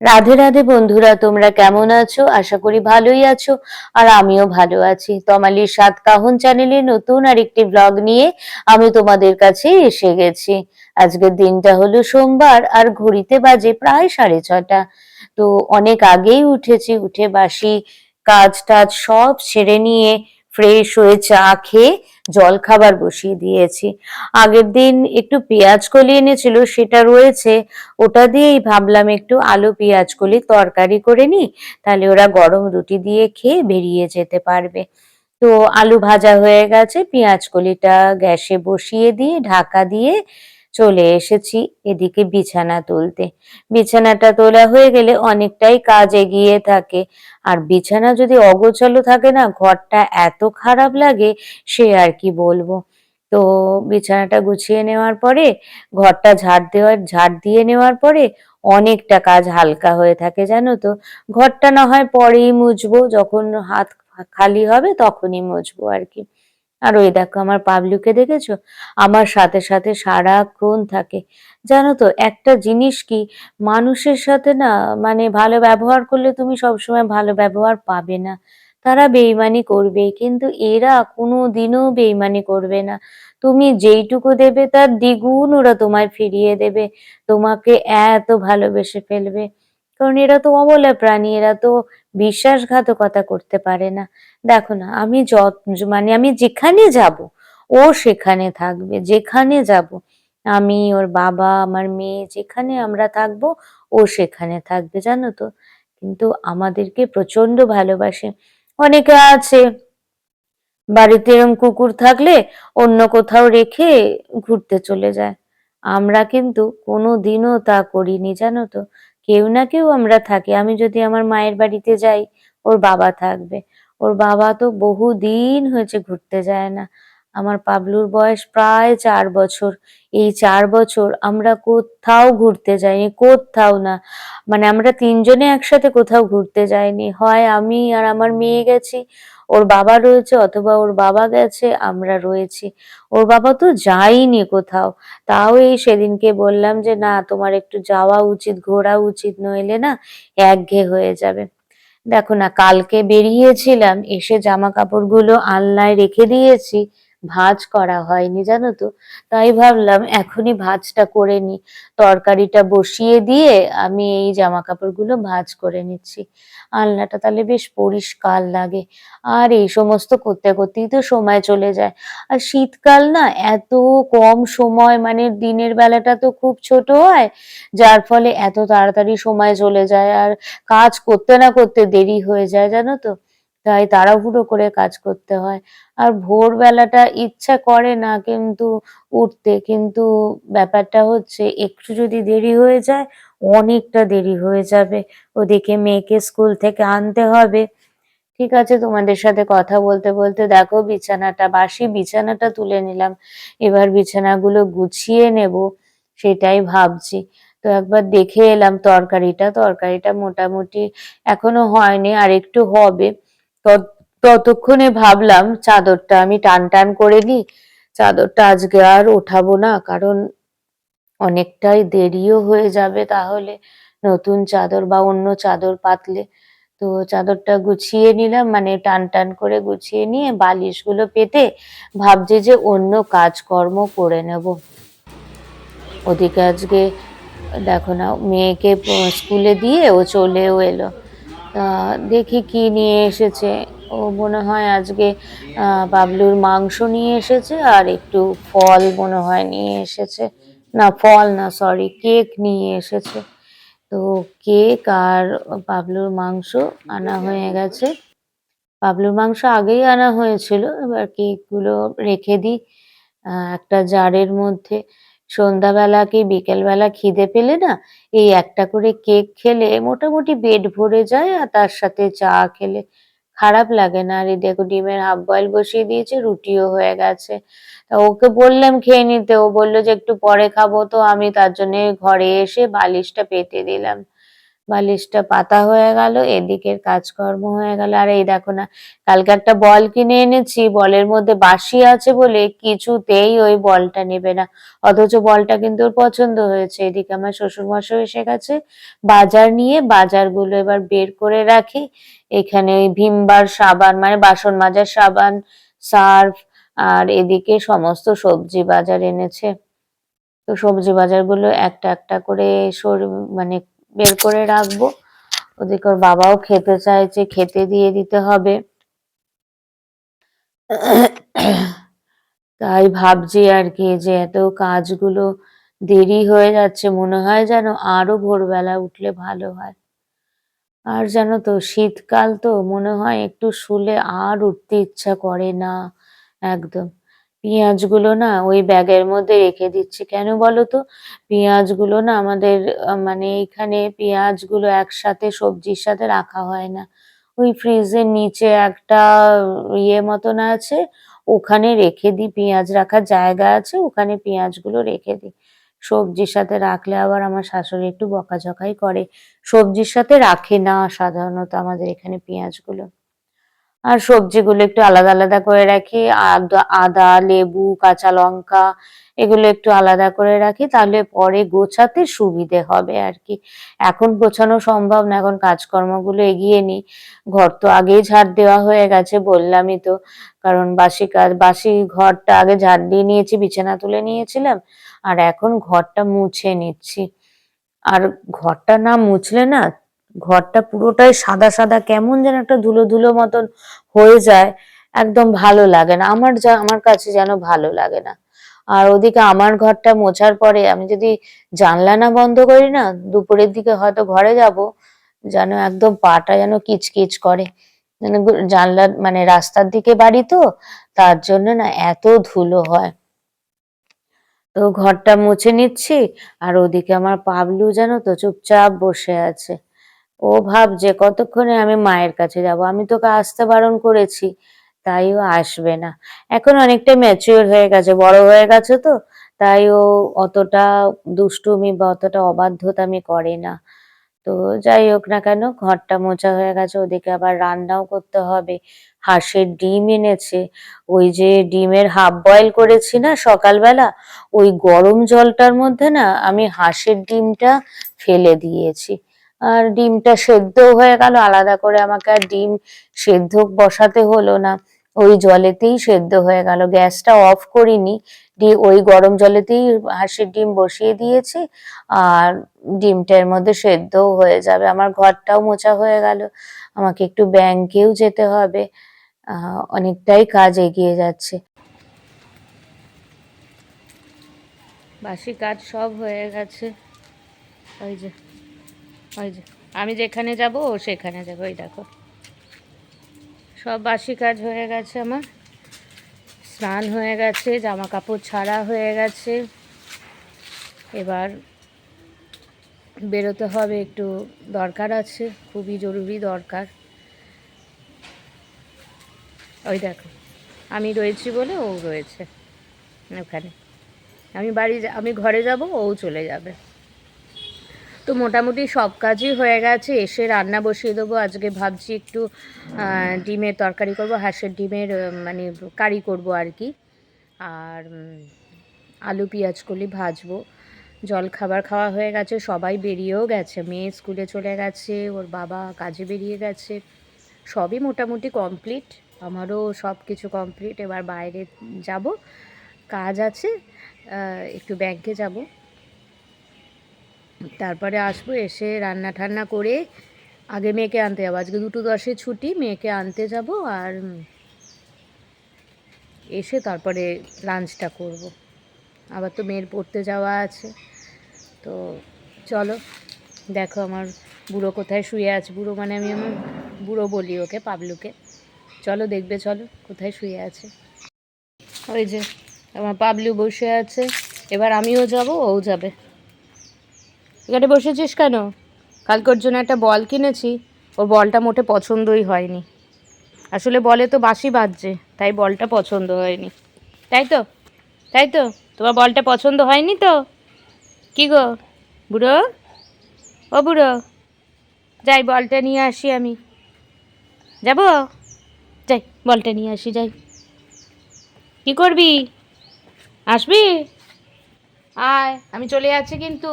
রাধে রাধে বন্ধুরা, তোমরা কেমন আছো? আশা করি ভালোই আছো, আর আমিও ভালো আছি। তমালির সাত কাহন চ্যানেলে নতুন আর একটি ব্লগ নিয়ে আমি তোমাদের কাছে এসে গেছি। আজকের দিনটা হলো সোমবার, আর ঘড়িতে বাজে প্রায় সাড়ে ছটা। তো অনেক আগেই উঠেছি, উঠে বাসি কাজ টাজ সব ছেড়ে নিয়ে ফ্রেশ হয়ে চা খেয়ে জল খাবার বসিয়ে দিয়েছি। আগের দিন একটু পেঁয়াজ কলি এনেছিল, সেটা রয়েছে। ওটা দিয়েই ভাবলাম একটু আলু পেঁয়াজ কলি তরকারি করে নিই, তাহলে ওরা গরম রুটি দিয়ে খেয়ে বেরিয়ে যেতে পারবে। তো আলু ভাজা হয়ে গেছে, পেঁয়াজ কলিটা গ্যাসে বসিয়ে দিয়ে, ঢাকা দিয়ে চলে এসেছি এদিকে বিছানা তুলতে। বিছানাটা তোলা হয়ে গেলে অনেকটাই কাজ এগিয়ে থাকে। আর বিছানা যদি অগোছালো থাকে না, ঘরটা এত খারাপ লাগে, সে আর কি বলব? তো বিছানাটা গুছিয়ে নেওয়ার পরে, ঘরটা ঝাড় দেওয়ার, ঝাড় দিয়ে নেওয়ার পরে অনেকটা কাজ হালকা হয়ে থাকে, জানো তো? ঘরটা না হয় পরেই মুছবো, যখন হাত খালি হবে তখনই মুছবো আর কি। আর ওই দেখো আমার পাবলুকে দেখেছ? আমার সাথে সাথে সারাক্ষণ থাকে। জানো তো, একটা জিনিস কি, মানুষের সাথে না মানে ভালো ব্যবহার করলে তুমি সবসময় ভালো ব্যবহার পাবে না। তারা বেইমানি করবে, কিন্তু এরা কোনো দিনও বেইমানি করবে না। তুমি যেইটুকু দেবে তার দ্বিগুণ ওরা তোমায় ফিরিয়ে দেবে। তোমাকে এত ভালোবেসে ফেলবে। কারণ এরা তো অবলা প্রাণী, এরা তো বিশ্বাসঘাতকতা করতে পারে না। দেখো না, আমি যত মানে আমি যেখানে যাব, ও সেখানে থাকবে, যেখানে যাব, আমি, ওর বাবা, আমার মেয়ে, যেখানে আমরা থাকব, ও সেখানে থাকবে, জানো তো? কিন্তু আমাদেরকে প্রচণ্ড ভালোবাসে। অনেকে আছে, বাড়িতে এরম কুকুর থাকলে অন্য কোথাও রেখে ঘুরতে চলে যায়। আমরা কিন্তু কোনো দিনও তা করিনি, জানো তো? কেউ না কেউ আমরা থাকি। আমি যদি আমার মায়ের বাড়িতে যাই, ওর বাবা থাকবে। ওর বাবা তো বহু দিন হয়েছে ঘুরতে যায় না। আমার পাবলুর বয়স প্রায় চার বছর। এই চার বছর আমরা কোথাও ঘুরতে যাইনি, কোথাও না। মানে আমরা তিনজনে একসাথে কোথাও ঘুরতে যাইনি। হয় আমি আর আমার মেয়ে গেছি ওর বাবা রয়েছে, অথবা ওর বাবা গেছে, আমরা রয়েছি। ওর বাবা তো যায়নি কোথাও। তাও এই সেদিনকে বললাম যে, না, তোমার একটু যাওয়া উচিত, ঘোরা উচিত, নইলে না একঘেয়ে হয়ে যাবে। দেখো না, কালকে বেরিয়েছিলাম, এসে জামা কাপড়গুলো আলনায় রেখে দিয়েছি, ভাঁজ করা হয়নি, জানো তো। তাই ভাবলাম, এখনই ভাঁজটা করে নি তরকারিটা বসিয়ে দিয়ে আমি এই জামা কাপড়গুলো ভাজ করে নিচ্ছি। আলনাটা তাহলে বেশ পরিষ্কার লাগে। আর এই সমস্ত করতে করতেই তো সময় চলে যায়। আর শীতকাল না এত কম সময় মানে দিনের বেলাটা তো খুব ছোট হয়, যার ফলে এত তাড়াতাড়ি সময় চলে যায় আর কাজ করতে না করতে দেরি হয়ে যায়, জানো তো? তাই তাড়াহুড়ো করে কাজ করতে হয়। আর ভোরবেলাটা ইচ্ছা করে না কিন্তু উঠতে, কিন্তু ব্যাপারটা হচ্ছে একটু যদি দেরি হয়ে যায় অনেকটা দেরি হয়ে যাবে। ওদিকে মেয়েকে স্কুল থেকে আনতে হবে। ঠিক আছে, তোমাদের সাথে কথা বলতে বলতে দেখো বিছানাটা, বাসি বিছানাটা তুলে নিলাম। এবার বিছানাগুলো গুছিয়ে নেব, সেটাই ভাবছি। তো একবার দেখে এলাম তরকারিটা। তরকারিটা মোটামুটি এখনও হয়নি, আর একটু হবে। ততক্ষণে ভাবলাম চাদরটা আমি টান টান করে নিই। চাদরটা আজকে আর ওঠাবো না, কারণ অনেকটাই দেরিও হয়ে যাবে তাহলে। নতুন চাদর বা অন্য চাদর পাতলে। তো চাদরটা গুছিয়ে নিলাম মানে টান টান করে গুছিয়ে নিয়ে বালিশগুলো পেতে ভাবছি যে অন্য কাজকর্ম করে নেব। ওদিকে আজকে দেখো না, মেয়েকে স্কুলে দিয়ে ও চলেও এলো। তা দেখি কি নিয়ে এসেছে। ও মনে হয় আজকে বাবলুর মাংস নিয়ে এসেছে আর একটু ফল মনে হয় নিয়ে এসেছে। না ফল না সরি কেক নিয়ে এসেছে। তো কেক আর পাবলুর মাংস আনা হয়ে গেছে। পাবলুর মাংস আগেই আনা হয়েছিল এবার কেকগুলো রেখে দিই একটা জারের মধ্যে। সন্ধ্যাবেলা কি বিকেলবেলা খিদে পেলে না এই একটা করে কেক খেলে মোটামুটি পেট ভরে যায় আর তার সাথে চা খেলে। খারাপ লাগে না। আর এই দেখো ডিমের হাফ বয়েল বসিয়ে দিয়েছে, রুটিও হয়ে গেছে। তা ওকে বললাম খেয়ে নিতে। ও বলল যে একটু পরে খাব, তো আমি তার জন্য ঘরে এসে বালিশটা পেতে দিলাম। বালিশটা পাতা হয়ে গেল, এদিকের কাজকর্ম হয়ে গেল। আর এই দেখো না, কালকে একটা বল কিনে এনেছি, বলের মধ্যে বাসি আছে বলে কিছুতেই ওই বলটা নেবে না। অথচ বলটা কিন্তু ওর পছন্দ হয়েছে। এদিকে আমার শ্বশুর মশাই এসে গেছে, বাজার নিয়ে, বাজারগুলো এবার বের করে রাখি। এখানে ওই ভিমবার সাবান মানে বাসন মাজার সাবান, সার্ফ, আর এদিকে সমস্ত সবজি বাজার এনেছে। তো সবজি বাজারগুলো একটা একটা করে মানে বের করে রাখব। ওদিকে ওর বাবাও খেতে চাইছে, খেতে দিয়ে দিতে হবে। তাই ভাবছি আর কি যে এত কাজগুলো দেরি হয়ে যাচ্ছে, মনে হয় যেন আরও ভোরবেলা উঠলে ভালো হয়। আর জানো তো শীতকাল তো, মনে হয় একটু শুলে আর উঠতে ইচ্ছা করে না, একদম। পেঁয়াজগুলো না ওই ব্যাগের মধ্যে রেখে দিচ্ছি। কেন বলো তো পেঁয়াজগুলো না আমাদের মানে এখানে পেঁয়াজগুলো একসাথে সবজির সাথে রাখা হয় না। ওই ফ্রিজের নিচে একটা ইয়ে মতন আছে, ওখানে রেখে দিই। পেঁয়াজ রাখার জায়গা আছে, ওখানে পেঁয়াজগুলো রেখে দিই। সবজির সাথে রাখলে আবার আমার শাশুড়ি একটু বকাঝকাই করে। সবজির সাথে রাখে না সাধারণত আমাদের এখানে পেঁয়াজগুলো। আর সবজিগুলো একটু আলাদা আলাদা করে রাখি। আদা লেবু, কাঁচা লঙ্কা এগুলো একটু আলাদা করে রাখি, তাহলে পরে গোছাতে সুবিধে হবে আর কি। এখন গোছানো সম্ভব না, এখন কাজকর্মগুলো এগিয়ে নিই ঘর তো আগেই ঝাড় দেওয়া হয়ে গেছে, বললামই তো। কারণ বাসি কাজ বাসি ঘরটা আগে ঝাড় দিয়ে নিয়েছি, বিছানা তুলে নিয়েছিলাম, আর এখন ঘরটা মুছে নিচ্ছি। আর ঘরটা না মুছলে না ঘরটা পুরোটাই সাদা সাদা, কেমন যেন একটা ধুলো ধুলো মতন হয়ে যায়, একদম ভালো লাগে না। আমার যা, আমার কাছে যেন ভালো লাগে না। আর ওদিকে আমার ঘরটা মোছার পরে আমি যদি জানলা না বন্ধ করি না, দুপুরের দিকে হয়তো ঘরে যাব, যেন একদম পাটা যেন কিচকিচ করে। যেন গু- মানে রাস্তার দিকে বাড়ি তো, তার জন্য না এত ধুলো হয়। তো ঘরটা মুছে নিচ্ছি, আর ওদিকে আমার পাবলু জানো তো চুপচাপ বসে আছে। ও ভাবছে কতক্ষণে আমি মায়ের কাছে যাব? আমি তোকে আসতে বারণ করেছি, তাই ও আসবে না। এখন অনেকটা ম্যাচিওর হয়ে গেছে, বড় হয়ে গেছে তো? তাই ও অতটা দুষ্টুমি বা অতটা অবাধ্যতামি করে না। তো যাই হোক না কেন, ঘরটা মোচা হয়ে গেছে, ওদিকে আবার রান্নাও করতে হবে। হাঁসের ডিম এনেছে। ওই যে ডিমের হাফ বয়েল করেছি না সকালবেলা, ওই গরম জলটার মধ্যে না আমি হাঁসের ডিমটা ফেলে দিয়েছি। আর ডিমটা সেদ্ধ হয়ে গেল, আলাদা করে আমাকে আর ডিম সেদ্ধ বসাতে হলো না। ওই জলেতেই সেদ্ধ হয়ে গেল। গ্যাসটা অফ করিনি। ওই গরম জলেতেই হাঁসের ডিম বসিয়ে দিয়েছি আর ডিমটার মধ্যে সেদ্ধও হয়ে যাবে। আমার ঘরটাও মোছা হয়ে গেল। আমাকে একটু ব্যাংকেও যেতে হবে। অনেকটাই কাজ এগিয়ে যাচ্ছে। বাসি কাজ সব হয়ে গেছে। ওই যে ওই যে, আমি যেখানে যাব, ও সেখানে যাবে, ওই দেখো। সব বাসি কাজ হয়ে গেছে আমার। স্নান হয়ে গেছে জামা কাপড় ছাড়া হয়ে গেছে। এবার বেরোতে হবে, একটু দরকার আছে, খুবই জরুরি দরকার। ওই দেখো, আমি রয়েছি বলে ও রয়েছে, ওখানে। আমি বাড়ি আমি ঘরে যাব, ও চলে যাবে। তো মোটামুটি সব কাজই হয়ে গেছে। এসে রান্না বসিয়ে দেবো। আজকে ভাবছি একটু ডিমের তরকারি করব, হাঁসের ডিমের মানে কারি করব আর কি। আর আলু, পেঁয়াজ, কলি ভাজবো। জল খাবার খাওয়া হয়ে গেছে, সবাই বেরিয়েও গেছে। মেয়ে স্কুলে চলে গেছে, ওর বাবা কাজে বেরিয়ে গেছে। সবই মোটামুটি কমপ্লিট, আমারও সব কিছু কমপ্লিট। এবার বাইরে যাব, কাজ আছে একটু ব্যাংকে যাব। তারপরে আসব, এসে রান্না ঠান্না করে আগে মেয়েকে আনতে যাব। আজকে দুটো দশে ছুটি, মেয়েকে আনতে যাব আর এসে তারপরে লাঞ্চটা করব। আবার তো মেয়ের পড়তে যাওয়া আছে। তো চলো, দেখো আমার বুড়ো কোথায় শুয়ে আছে। বুড়ো মানে আমি আমার বুড়ো বলি ওকে, পাবলুকে। চলো, দেখবে, চলো, কোথায় শুয়ে আছে। ওই যে আমার পাবলু বসে আছে। এবার আমিও যাব, ও যাবে। এখানে বসেছিস কেন? কালকে ওর জন্য একটা বল কিনেছি ওর বলটা মোটে পছন্দই হয়নি। আসলে বলে তো বাসি বাজছে, তাই বলটা পছন্দ হয়নি। তাই তো? তাই তো? তোমার বলটা পছন্দ হয়নি তো? কি গো? বুড়ো? ও বুড়ো? যাই, বলটা নিয়ে আসি আমি। যাব? যাই, বলটা নিয়ে আসি, যাই। কি করবি? আসবি? আয়, আমি চলে যাচ্ছি কিন্তু।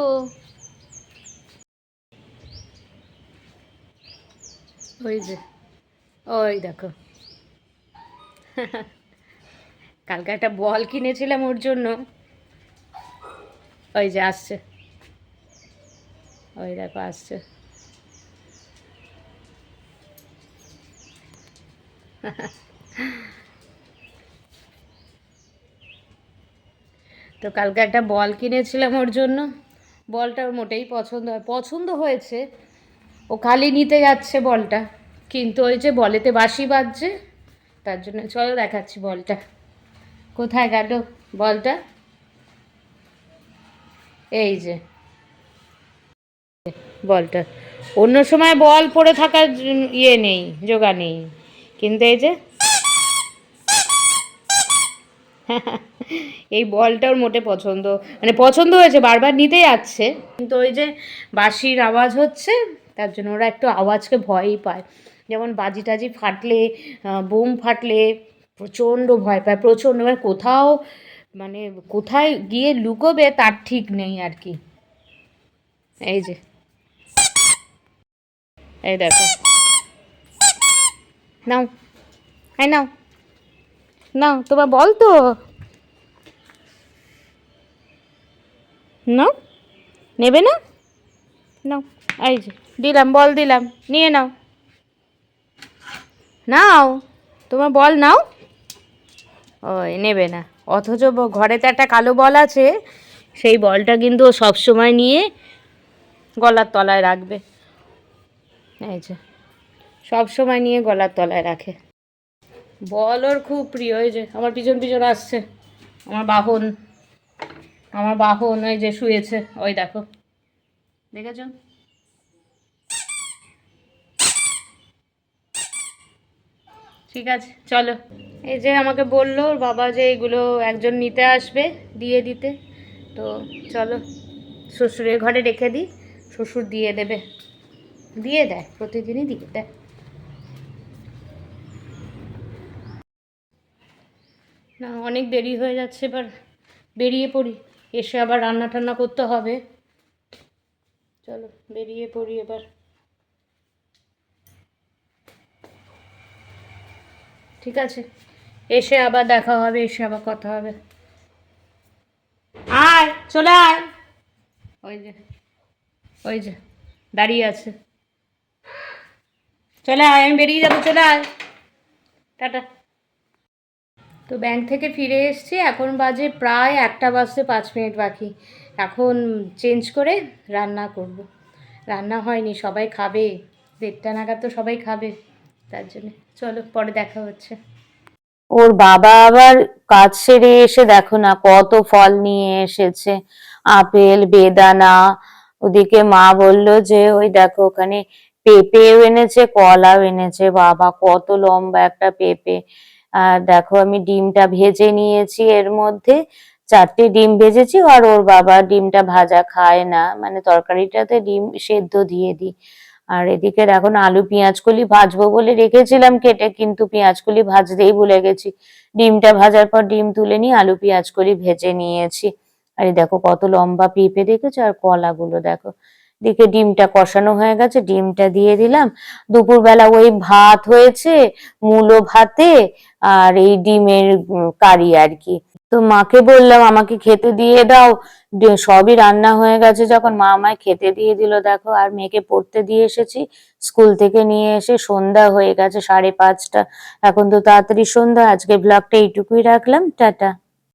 ওই যে, ওই দেখো। কালকে একটা বল কিনেছিলাম ওর জন্য। ওই যে আসছে। ওই দেখো, আসছে। তো কালকে একটা বল কিনেছিলাম ওর জন্য। বলটা ওর মোটেই পছন্দ হয়, পছন্দ হয়েছে। ও খালি নিতে যাচ্ছে বলটা। কিন্তু ওই যে বলেতে বাঁশি বাজছে, তার জন্য চলো দেখাচ্ছি বলটা। কোথায় গেল বলটা? এই যে। বলটা। অন্য সময় বল পড়ে থাকার ইয়ে নেই, যোগা নেই। কিন্তু এই যে এই বলটা ওর মোটে পছন্দ মানে পছন্দ হয়েছে, বারবার নিতে যাচ্ছে। কিন্তু ওই যে বাঁশির আওয়াজ হচ্ছে তার জন্য ওরা একটু আওয়াজকে ভয়ই পায়। যেমন বাজি টাজি ফাটলে বোম ফাটলে প্রচণ্ড ভয় পায়, প্রচণ্ড মানে কোথাও মানে কোথায় গিয়ে লুকোবে তার ঠিক নেই আর কি। এই যে। এই দেখো। নাও। হ্যাঁ নাও। নাও, তোমার বল তো। নাও। নেবে না? নাও, এই যে, দিলাম, বল দিলাম, নিয়ে নাও। নাও, তোমার বল নাও। ওই, নেবে না। অথচ ঘরেতে একটা কালো বল আছে, সেই বলটা কিন্তু ও সবসময় নিয়ে গলার তলায় রাখবে। এই যে, সব সময় নিয়ে গলার তলায় রাখে। বল ওর খুব প্রিয় ওই যে, আমার পিছন পিছন আসছে। আমার বাহন আমার বাহন ওই যে, শুয়েছে। ওই দেখো। দেখেছ ঠিক আছে, চলো। এই যে আমাকে বলল, ওর বাবা যে এগুলো একজন নিতে আসবে, দিয়ে দিতে। তো চলো, শ্বশুরের ঘরে রেখে দিই, শ্বশুর দিয়ে দেবে। দিয়ে দেয়, প্রতিদিনই দিয়ে দেয়। না, অনেক দেরি হয়ে যাচ্ছে, এবার বেরিয়ে পড়ি। এসে আবার রান্না টান্না করতে হবে। চলো, বেরিয়ে পড়ি এবার। ঠিক আছে, এসে আবার দেখা হবে, এসে আবার কথা হবে। আয়, চলে আয়। ওই যে ওই যে, দাঁড়িয়ে আছে। চলে আয়, আমি বেরিয়ে যাব, চলে আয়। টাটা। তো ব্যাংক থেকে ফিরে এসেছি, এখন বাজে প্রায় একটা বাজতে পাঁচ মিনিট বাকি। এখন চেঞ্জ করে রান্না করব। রান্না হয়নি, সবাই খাবে। দেড়টা নাগাদ তো সবাই খাবে, তার জন্য। চলো, পরে দেখা হচ্ছে। ওর বাবা আবার কাজ সেরে এসে দেখো না, কত ফল নিয়ে এসেছে। আপেল, বেদানা, ওদিকে মা বলল যে, ওই দেখো, ওখানে পেঁপেও এনেছে, কলাও এনেছে। বাবা, কত লম্বা একটা পেঁপে। আর দেখো, আমি ডিমটা ভেজে নিয়েছি এর মধ্যে। চারটে ডিম ভেজেছি আর ওর বাবা ডিমটা ভাজা খায় না। মানে তরকারিটাতে ডিম সেদ্ধ দিয়ে দিই। আর এদিকে দেখো আলু পেঁয়াজ কলি ভাজবো বলে রেখেছিলাম কেটে, কিন্তু পেঁয়াজ কলি ভাজতেই ভুলে গেছি। ডিমটা ভাজার পর ডিম তুলে নিয়ে আলু পেঁয়াজ কলি ভেজে নিয়েছি। আর দেখো কত লম্বা পেঁপে দেখেছ আর কলাগুলো দেখো। দিকে ডিমটা কষানো হয়ে গেছে, ডিমটা দিয়ে দিলাম। দুপুরবেলা ওই ভাত হয়েছে, মূলো ভাতে আর এই ডিমের কারি আর কি। তো মাকে বললাম, আমাকে খেতে দিয়ে দাও। সবই রান্না হয়ে গেছে যখন মা আমায় খেতে দিয়ে দিল। দেখো, আর মেয়েকে পড়তে দিয়ে এসেছি। স্কুল থেকে নিয়ে এসে সন্ধ্যা হয়ে গেছে, সাড়ে পাঁচটা। এখন তো তাড়াতাড়ি সন্ধ্যা আজকে ব্লগটা এইটুকুই রাখলাম। টাটা।